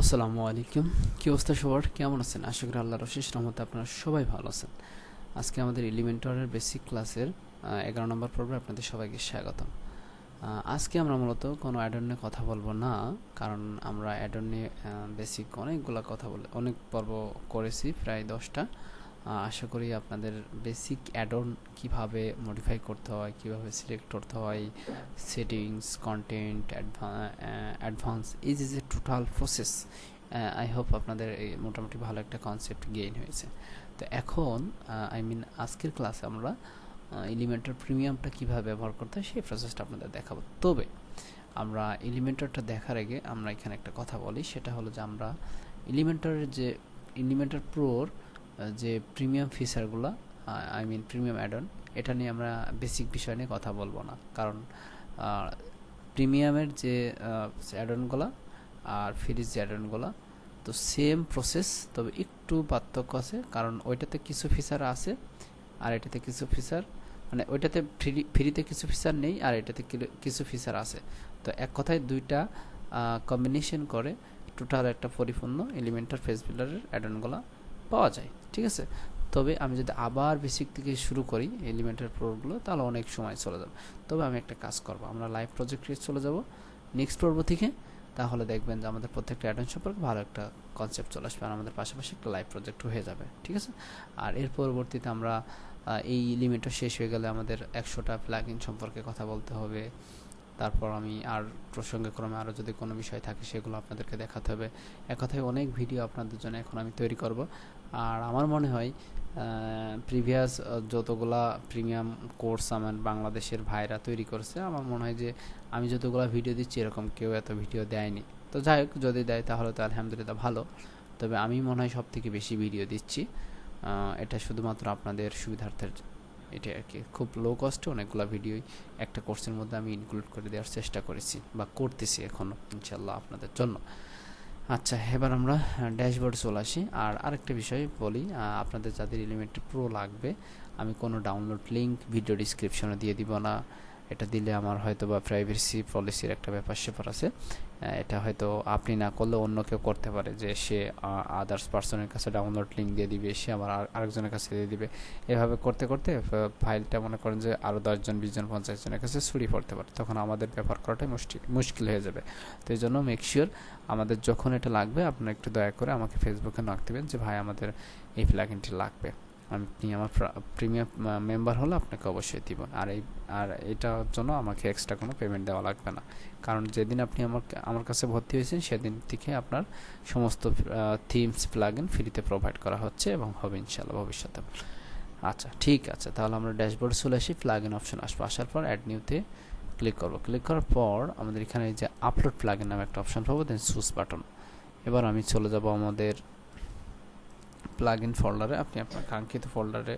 আসসালামু আলাইকুম। কি অবস্থা সবার? কেমন আছেন? আশা করি আল্লাহর অশেষ রহমতে আপনারা সবাই ভালো আছেন। আজকে আমাদের এলিমেন্টরের বেসিক ক্লাসের এগারো নম্বর পর্বে আপনাদের সবাইকে স্বাগতম। আজকে আমরা মূলত কোনো অ্যাডন নিয়ে কথা বলব না, কারণ আমরা অ্যাডন নিয়ে বেসিক অনেকগুলো কথা বলে, অনেক পর্ব করেছি, প্রায় দশটা। আশা করি আপনাদের বেসিক অ্যাডন কীভাবে মডিফাই করতে হয়, কীভাবে সিলেক্ট করতে হয় সেটিংস কন্টেন্ট অ্যাডভান্স এই যে যে টোটাল প্রসেস আই হোপ আপনাদের মোটামুটি ভালো একটা কনসেপ্ট গেইন হয়েছে। তো এখন আই মিন আজকের ক্লাসে আমরা এলিমেন্টার প্রিমিয়ামটা কীভাবে ব্যবহার করতে হয় সেই প্রসেসটা আপনাদের দেখাবো। তবে, আমরা এলিমেন্টারটা দেখার আগে আমরা এখানে একটা কথা বলি, সেটা হলো যে আমরা এলিমেন্টারের যে এলিমেন্টার প্রোর যে প্রিমিয়াম ফিচারগুলো আই মিন প্রিমিয়াম অ্যাডন এটা নিয়ে আমরা বেসিক বিষয় নিয়ে কথা বলব না। কারণ প্রিমিয়ামের যে অ্যাডনগুলো আর ফ্রিজ যে অ্যাডনগুলো তো সেম প্রসেস তবে একটু পার্থক্য আছে। কারণ ওইটাতে কিছু ফিচার আছে আর এটাতে কিছু ফিচার মানে ওইটাতে ফ্রি ফ্রিতে কিছু ফিচার নেই আর এটাতে কিছু ফিচার আছে। তো এক কথায় দুইটা কম্বিনেশন করে টোটাল একটা পরিপূর্ণ এলিমেন্টার ফেস বিল্ডারের অ্যাডনগুলো পাওয়া যায়। ঠিক আছে? তবে আমি যদি আবার বেসিক থেকে শুরু করি এলিমেন্টার প্রোগুলো তাহলে অনেক সময় চলে যাবে। তবে আমি একটা কাজ করব, আমরা লাইভ প্রজেক্টে চলে যাব। নেক্সট পর্ব থেকে, তাহলে দেখবেন যে আমাদের প্রত্যেকটা অ্যাডন সম্পর্কে ভালো একটা কনসেপ্ট চলে আসবে, আর আমাদের পাশাপাশি একটা লাইভ প্রজেক্ট হয়ে যাবে, ঠিক আছে? আর এর পরবর্তীতে আমরা এই লিমিটটা শেষ হয়ে গেলে আমাদের একশোটা প্লাগইন সম্পর্কে কথা বলতে হবে। তারপর আমি আর প্রসঙ্গক্রমে আরও যদি কোনো বিষয় থাকে সেগুলো আপনাদেরকে দেখাতে হবে। এক কথায় অনেক ভিডিও আপনাদের জন্য এখন আমি তৈরি করব। আর আমার মনে হয় প্রিভিয়াস যতগুলা প্রিমিয়াম কোর্স আমার বাংলাদেশের ভাইরা তৈরি করছে, আমার মনে হয় যে আমি যতগুলো ভিডিও দিচ্ছি এরকম কেউ এত ভিডিও দেয়নি। তো যাই হোক, যদি দেয় তাহলে তো আলহামদুলিল্লাহ ভালো। তবে আমি মনে হয় সব থেকে বেশি ভিডিও দিচ্ছি। এটা শুধুমাত্র আপনাদের সুবিধার্থের এটা আর কি। খুব লো কস্টে অনেকগুলো ভিডিওই একটা কোর্সের মধ্যে আমি ইনক্লুড করে দেওয়ার চেষ্টা করেছি বা করতেছি এখনও ইনশাল্লাহ আপনাদের জন্য। আচ্ছা এবার আমরা ড্যাশবোর্ড চলে আসি। আর আরেকটা বিষয় বলি আপনাদের যাদের এলিমেন্ট প্রো লাগবে, আমি কোনো ডাউনলোড লিঙ্ক ভিডিও ডিসক্রিপশনে দিয়ে দিব না। এটা দিলে আমার হয়তো বা প্রাইভেসি পলিসির একটা ব্যাপার স্যাপার আছে। এটা হয়তো আপনি না করলে অন্য কেউ করতে পারে যে সে আদার্স পার্সনের কাছে ডাউনলোড লিঙ্ক দিয়ে দিবে, সে আবার আরেকজনের কাছে দিয়ে দিবে। এভাবে করতে করতে ফাইলটা মনে করেন যে আরও দশজন, বিশজন, পঞ্চাশ জনের কাছে ছড়িয়ে পড়তে পারে। তখন আমাদের ব্যবহার করাটাই মুশকিল মুশকিল হয়ে যাবে। তো এই জন্য মেক শিওর আমাদের যখন এটা লাগবে, আপনারা একটু দয়া করে আমাকে ফেসবুকে নক দেবেন যে, ভাই, আমাদের এই প্ল্যাগিনটি লাগবে। আপনি আমার প্রিমিয়াম মেম্বার হলে আপনাকে অবশ্যই দিব। আর এই, আর এটার জন্য আমাকে এক্সট্রা কোনো পেমেন্ট দেওয়া লাগবে না। কারণ যেদিন আপনি আমার আমার কাছে ভর্তি হয়েছেন, সেদিন থেকে আপনার সমস্ত থিমস প্লাগইন ফ্রিতে প্রোভাইড করা হচ্ছে এবং হবে ইনশাল্লাহ ভবিষ্যতে। আচ্ছা ঠিক আছে। তাহলে আমরা ড্যাশবোর্ড চলে আসি প্লাগইন অপশন আসব। আসার পর অ্যাড নিউতে ক্লিক করব। ক্লিক করার পর আমাদের এখানে যে আপলোড প্লাগইন নামে একটা অপশন পাবো দেন সুস বাটন এবার আমি চলে যাব আমাদের প্লাগ ইন ফোল্ডারে আপনি আপনার কাঙ্ক্ষিত ফোল্ডারে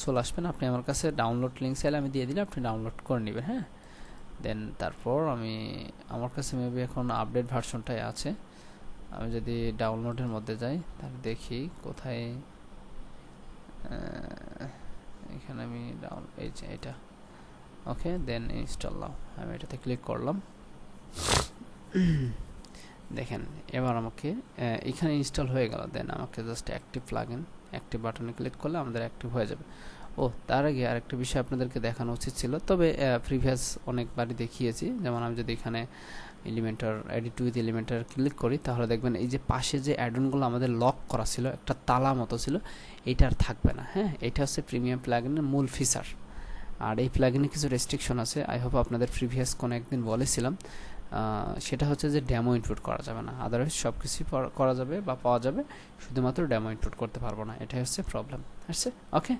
চলে আসবেন আপনি আমার কাছে ডাউনলোড লিঙ্ক চাইলে আমি দিয়ে দিলে আপনি ডাউনলোড করে নেবেন হ্যাঁ দেন তারপর আমি আমার কাছে মেবি এখন আপডেট ভার্সনটাই আছে আমি যদি ডাউনলোডের মধ্যে যাই তাহলে দেখি কোথায় এখানে আমি ডাউন এই যে এটা ওকে দেন ইনস্টল নাও আমি এটাতে ক্লিক করলাম দেখেন, এবার আমাকে এখানে ইনস্টল হয়ে গেল। দেন আমাকে জাস্ট অ্যাক্টিভ লাগেন অ্যাক্টিভ বাটনে ক্লিক করলে আমাদের অ্যাক্টিভ হয়ে যাবে। ও, তার আগে আরেকটা বিষয় আপনাদেরকে দেখানো উচিত ছিল। তবে প্রিভিয়াস অনেকবারই দেখিয়েছি। যেমন আমি যদি এখানে Elementor edit with Elementor click করি, তাহলে দেখবেন এই যে পাশে যে অ্যাডনগুলো আমাদের লক করা ছিল, একটা তালা মতো ছিল, এইটা আর থাকবে না। হ্যাঁ এটা হচ্ছে প্রিমিয়াম প্লাগিনের মূল ফিচার আর এই প্লাগিনে কিছু রেস্ট্রিকশন আছে। আই হোপ আপনাদের প্রিভিয়াস কোনো একদিন বলেছিলাম। সেটা হচ্ছে যে ড্যামো ইনক্লুড করা যাবে না। আদারওয়াইজ সব কিছুই করা যাবে বা পাওয়া যাবে, শুধুমাত্র ড্যামো ইনক্লুড করতে পারব না। এটাই হচ্ছে প্রবলেম আসছে? ওকে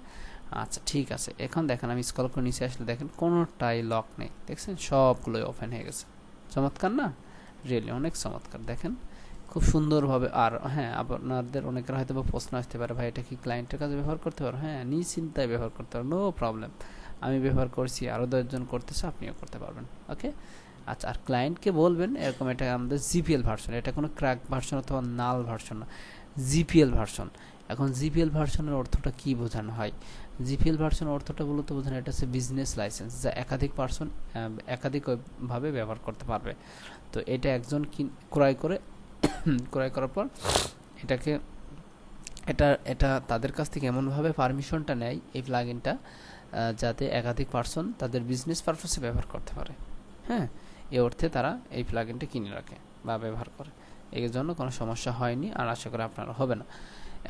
আচ্ছা ঠিক আছে। এখন দেখেন, আমি স্কল করে নিচে আসলে দেখেন, কোনোটাই লক নেই। দেখছেন? সবগুলোই ওপেন হয়ে গেছে। চমৎকার না? রিয়েলি অনেক চমৎকার। দেখেন? খুব সুন্দরভাবে আর হ্যাঁ আপনাদের অনেকের হয়তো বা প্রশ্ন আসতে পারে, ভাই, এটা কি ক্লায়েন্টের কাছে ব্যবহার করতে পারো? হ্যাঁ নিশ্চিন্তায় ব্যবহার করতে পারো। নো প্রবলেম আমি ব্যবহার করছি আরও দশজন করতেছে, আপনিও করতে পারবেন। ওকে আচ্ছা আর ক্লায়েন্টকে বলবেন এরকম এটা আমাদের জিপিএল ভার্সন এটা কোনো ক্র্যাক ভার্সন অথবা নাল ভার্সন না জিপিএল ভার্সন এখন জিপিএল ভার্সনের অর্থটা কি বোঝানো হয়? জিপিএল ভার্সন অর্থটা মূলত বোঝানো এটা হচ্ছে বিজনেস লাইসেন্স যা একাধিক পার্সন একাধিকভাবে ব্যবহার করতে পারবে। তো এটা একজন ক্রয় করে, ক্রয় করার পর এটাকে, এটা এটা তাদের কাছ থেকে এমনভাবে পারমিশনটা নেয় এই প্লাগইনটা যাতে একাধিক পার্সন তাদের বিজনেস পারপাসে ব্যবহার করতে পারে। হ্যাঁ? এ অর্থে তারা এই প্লাগইনটা কিনে রাখে বা ব্যবহার করে। এর জন্য কোনো সমস্যা হয়নি আর আশা করি আপনারা হবে না।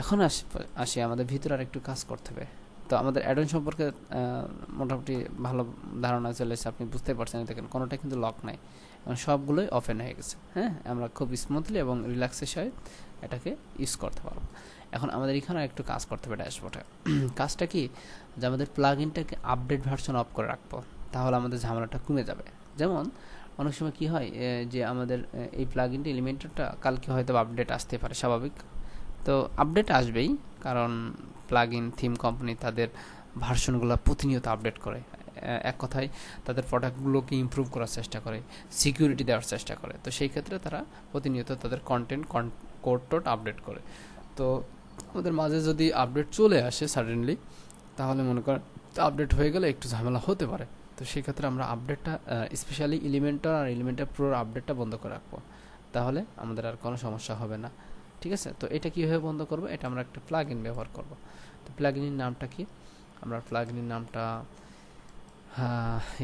এখন আসি আসি, আমাদের ভিতরে আর একটু কাজ করতে হবে। তো আমাদের অ্যাডন সম্পর্কে মোটামুটি ভালো ধারণা চলে এসেছে, আপনি বুঝতে পারছেন। দেখেন কোনোটা কিন্তু লক নাই। এবং সবগুলোই ওপেন হয়ে গেছে হ্যাঁ? আমরা খুব স্মুথলি এবং রিল্যাক্সের সহিত এটাকে ইউজ করতে পারব। এখন আমাদের এখানে একটু কাজ করতে হবে ড্যাশবোর্ডে কাজটা কি? যে আমাদের প্লাগ ইনটাকে আপডেট ভার্সন অফ করে রাখব, তাহলে আমাদের ঝামেলাটা কমে যাবে। যেমন অনেক সময় কি হয় যে আমাদের এই প্লাগ ইনটা এলিমেন্টারটা কালকে হয়তো আপডেট আসতে পারে, স্বাভাবিক। তো আপডেট আসবেই, কারণ প্লাগ ইন থিম কোম্পানি তাদের ভার্সনগুলো প্রতিনিয়ত আপডেট করে। এক কথায় তাদের প্রোডাক্টগুলোকে ইম্প্রুভ করার চেষ্টা করে সিকিউরিটি দেওয়ার চেষ্টা করে। তো সেই ক্ষেত্রে তারা প্রতিনিয়ত তাদের কন্টেন্ট কোড টোড আপডেট করে। তো আমাদের মাঝে যদি আপডেট চলে আসে সাডেনলি তাহলে মনে করেন আপডেট হয়ে গেলে একটু ঝামেলা হতে পারে। তো সেই ক্ষেত্রে আমরা আপডেটটা স্পেশালি এলিমেন্টার আর এলিমেন্টার প্রোর আপডেটটা বন্ধ করে রাখব। তাহলে আমাদের আর কোনো সমস্যা হবে না। ঠিক আছে? তো এটা কীভাবে বন্ধ করব? এটা আমরা একটা প্লাগ ইন ব্যবহার করব। তো প্লাগ ইনের নামটা কি? আমরা প্লাগ ইনের নামটা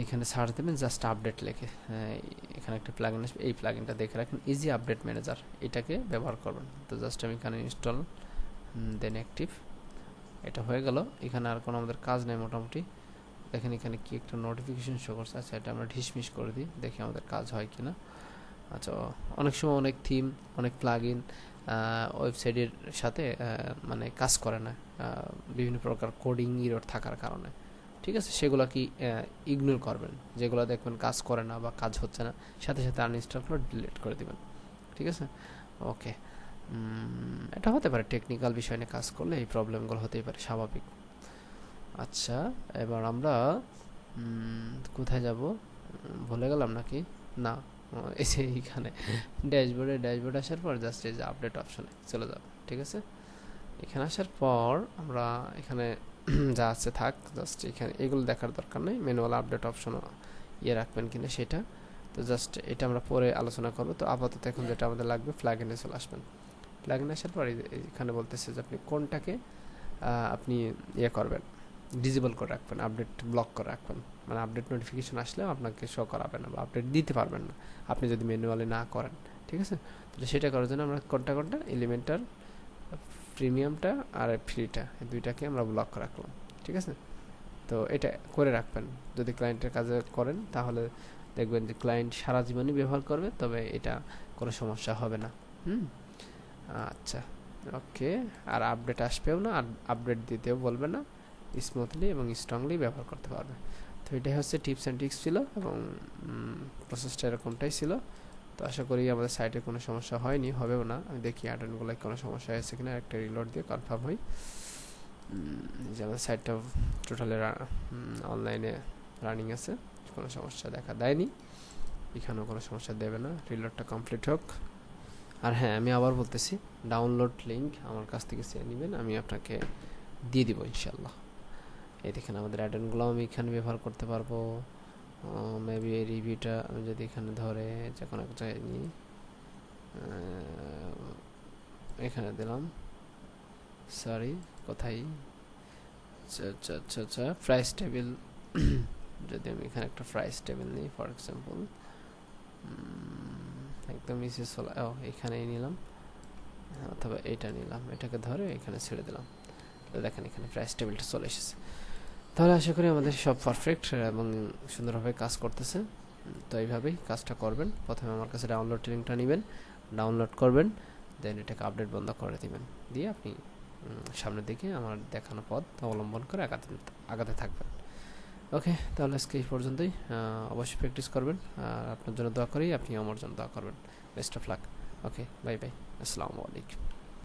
এখানে সার্চ দেবেন জাস্ট আপডেট লেখে। এখানে একটা প্লাগ ইন আসবে। এই প্লাগ ইনটা দেখে রাখেন। ইজি আপডেট ম্যানেজার এটাকে ব্যবহার করবেন। তো জাস্ট আমি এখানে ইনস্টল দেন অ্যাক্টিভ এটা হয়ে গেল। এখানে আর কোনো আমাদের কাজ নেই মোটামুটি। দেখেন এখানে কি একটা নোটিফিকেশন শো করছে। আচ্ছা এটা আমরা ঢিসমিস করে দিই, দেখি আমাদের কাজ হয় কি না আচ্ছা অনেক সময় অনেক থিম অনেক প্লাগ ইন ওয়েবসাইটের সাথে মানে কাজ করে না। বিভিন্ন প্রকার কোডিং ইরোর থাকার কারণে। ঠিক আছে? সেগুলো কি ইগনোর করবেন। যেগুলো দেখবেন কাজ করে না বা কাজ হচ্ছে না, সাথে সাথে আনইনস্টল করে ডিলিট করে দিবেন। ঠিক আছে? ওকে এটা হতে পারে টেকনিক্যাল বিষয় নিয়ে কাজ করলে এই প্রবলেমগুলো হতেই পারে, স্বাভাবিক। আচ্ছা এবার আমরা কোথায় যাব? ভুলে গেলাম নাকি? না এই যে এইখানে। ড্যাশবোর্ডে ড্যাশবোর্ড আসার পর জাস্ট এই যে আপডেট অপশনে চলে যাব ঠিক আছে? এখানে আসার পর আমরা এখানে যা আছে থাক জাস্ট এখানে এগুলো দেখার দরকার নেই। ম্যানুয়াল আপডেট অপশন ইয়ে রাখবেন কিনা সেটা। তো জাস্ট এটা আমরা পরে আলোচনা করব। তো আপাতত এখন যেটা আমাদের লাগবে ফ্ল্যাগ এনে চলে আসবেন। ফ্ল্যাগ এনে আসার পর এখানে বলতেছে যে আপনি কোনটাকে আপনি ইয়ে করবেন। ডিজেবল করে রাখবেন আপডেট ব্লক করে রাখবেন। মানে আপডেট নোটিফিকেশন আসলেও আপনাকে শো করাবে না বা আপডেট দিতে পারবেন না। আপনি যদি ম্যানুয়ালি না করেন, ঠিক আছে? তাহলে সেটা করার জন্য আমরা কোনটা কোনটা? এলিমেন্টার প্রিমিয়ামটা আর ফ্রিটা এই দুইটাকে আমরা ব্লক করে রাখলাম, ঠিক আছে? তো এটা করে রাখবেন। যদি ক্লায়েন্টের কাজে করেন, তাহলে দেখবেন যে ক্লায়েন্ট সারা জীবনই ব্যবহার করবে, তবে এটা কোনো সমস্যা হবে না। হুম? আচ্ছা ওকে আর আপডেট আসবেও না, আর আপডেট দিতেও বলবে না। স্মুথলি এবং স্ট্রংলি ব্যবহার করতে পারবে। তো এটাই হচ্ছে টিপস অ্যান্ড টিক্স ছিল এবং প্রসেসটা এরকমটাই ছিল। তো আশা করি আমাদের সাইটে কোনো সমস্যা হয়নি, হবেও না। আমি দেখি অ্যাডনগুলোয় কোনো সমস্যা হয়েছে কিনা, একটা রিলোড দিয়ে কনফার্ম হই। যে আমাদের সাইটটা টোটালি অনলাইনে রানিং আছে, কোনো সমস্যা দেখা দেয়নি। এখানেও কোনো সমস্যা দেবে না। রিলোডটা কমপ্লিট হোক। আর হ্যাঁ আমি আবার বলতেছি ডাউনলোড লিঙ্ক আমার কাছ থেকে চেয়ে নেবেন, আমি আপনাকে দিয়ে দিব ইনশাল্লাহ এই দেখেন আমাদের অ্যাডেনগুলো আমি এখানে ব্যবহার করতে পারব। মেবি এই রিভিউটা আমি যদি এখানে ধরে যে কোনো এক জায়গায় নিই এখানে দিলাম। সরি কোথায়? আচ্ছা আচ্ছা আচ্ছা আচ্ছা প্রাইস টেবিল যদি আমি এখানে একটা প্রাইস টেবিল নিই ফর এক্সাম্পল একদম নিচে চলে, ও, এখানেই নিলাম। অথবা এটা নিলাম, এটাকে ধরে এখানে ছেড়ে দিলাম। দেখেন এখানে প্রাইস টেবিলটা চলে এসেছে। তাহলে আশা করি আমাদের সব পারফেক্ট এবং সুন্দরভাবে কাজ করতেছে। তো এইভাবেই কাজটা করবেন। প্রথমে আমার কাছে ডাউনলোড লিঙ্কটা নেবেন ডাউনলোড করবেন দেন এটাকে আপডেট বন্ধ করে দিবেন। দিয়ে আপনি সামনের দিকে আমার দেখানো পথ অবলম্বন করে আগাতে আগাতে থাকবেন। ওকে তাহলে আজকে এই পর্যন্তই। অবশ্যই প্র্যাকটিস করবেন। আর আপনার জন্য দোয়া করি আপনি আমার জন্য দোয়া করবেন। Best of luck okay bye bye আসসালামু আলাইকুম।